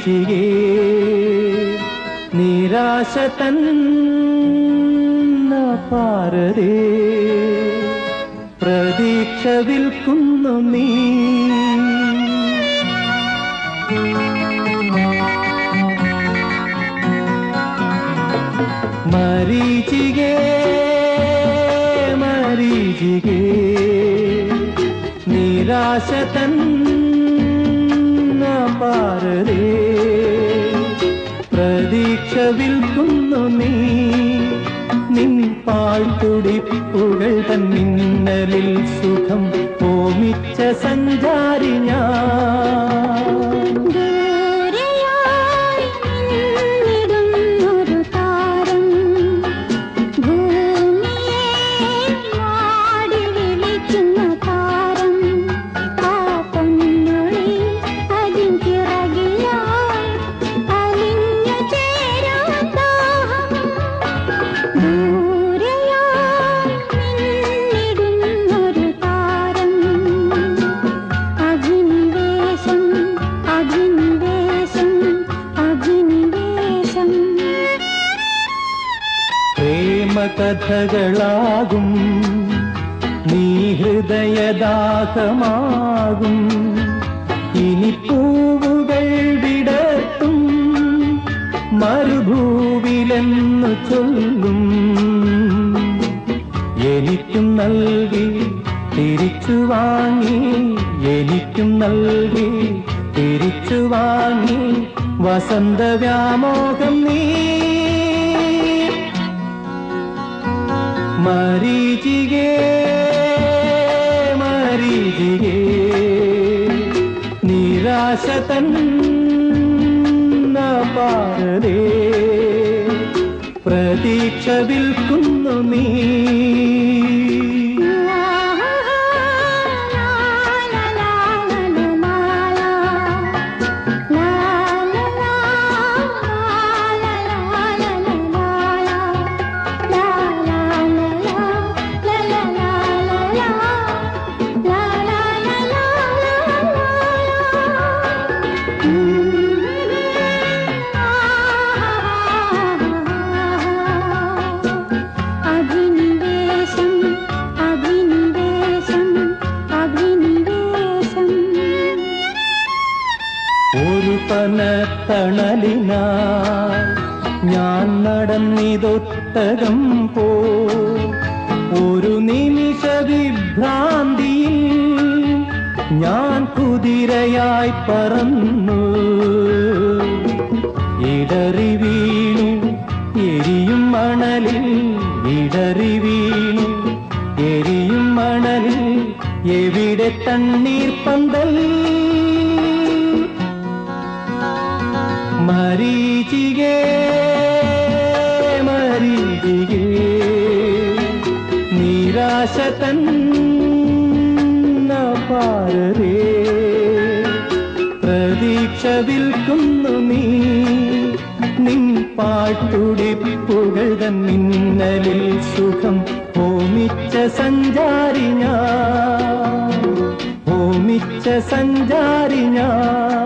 മരീചികേ നിരാശ തന്ന പാരരേ പ്രതീക്ഷ വിൽക്കുന്നു നീ. മരീചികേ മരീചികേ. നിരാശ തന്ന പാരരേ പ്രതീക്ഷ വിൽക്കുന്നു നീ. നിൻ പാഴ്ത്തുടിപ്പുകൾ തൻ മിന്നലിൽ സുഖം ഓമിച്ച സഞ്ചാരി ഞാൻ. പ്രേമകഥകളാകും നീ ഹൃദയദാഹമാകും. ഇനി പൂവുകൾ വിടത്തും മരുഭൂവിലെന്നു ചൊല്ലും. എനിക്കും നൽകി തിരിച്ചു വാങ്ങി. എനിക്കും നൽകി തിരിച്ചു വാങ്ങി. വസന്ത വ്യാമോഹം നീ മരീചികേ മരീചികേ നിരാശ തന്ന പാരതേ പ്രതീക്ഷ വിൽക്കുന്നു നീ. ഒരു പനത്തണലിനാ ഞാൻ നടന്നിതൊട്ടകം പോ. ഒരു നിമിഷ വിഭ്രാന്തിയിൽ ഞാൻ കുതിരയായി പറന്നു. ഇടറി വീണു എരിയും മണലിൽ ഇടറി വീണു എരിയും മണലിൽ എവിടെ തണ്ണീർ പന്തൽ മരീചികേ മരീചികേ നിരാശ തന്ന പ്രതീക്ഷ വിൽക്കുന്നു നീ. നിൻ പാട്ടുടിപ്പുകൾ മിന്നലിൽ സുഖം ഹോമിച്ച സഞ്ചാരി ഞാൻ. ഹോമിച്ച സഞ്ചാരി ഞാൻ.